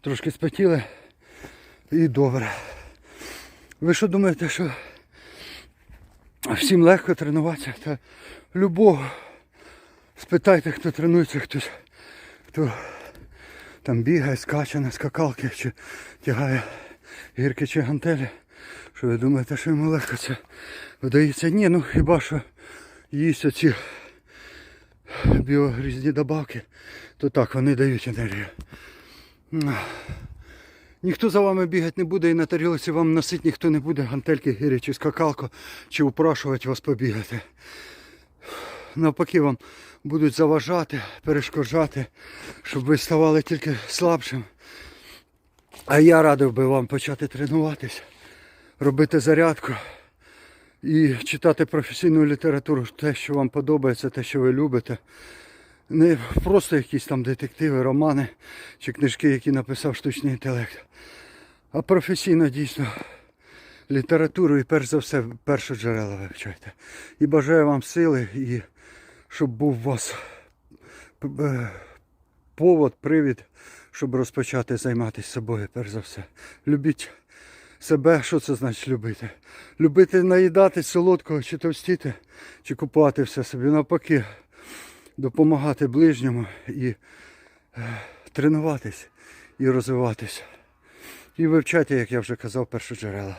трошки спотіли і добре. Ви що думаєте, що всім легко тренуватися? Та любого спитайте, хто тренується, хтось, хто там бігає, скаче на скакалки чи тягає гірки чи гантелі. Що ви думаєте, що йому легко це вдається? Ні, ну хіба що їсть оці біогрізні добавки, то так вони дають енергію. Ніхто за вами бігати не буде і на тарілці вам носить ніхто не буде гантельки гирі чи скакалку, чи упрашувати вас побігати. Навпаки, вам будуть заважати, перешкоджати, щоб ви ставали тільки слабшим. А я радив би вам почати тренуватись, робити зарядку і читати професійну літературу, те, що вам подобається, те, що ви любите. Не просто якісь там детективи, романи чи книжки, які написав штучний інтелект, а професійно дійсно літературу і перш за все перші джерела вивчайте. І бажаю вам сили і щоб був у вас е, повод, привід, щоб розпочати займатися собою, перш за все. Любіть себе, що це значить любити? Любити наїдати солодкого, чи товстіти, чи купувати все собі. Навпаки, допомагати ближньому і е, тренуватись і розвиватись. І вивчати, як я вже казав, перші джерела.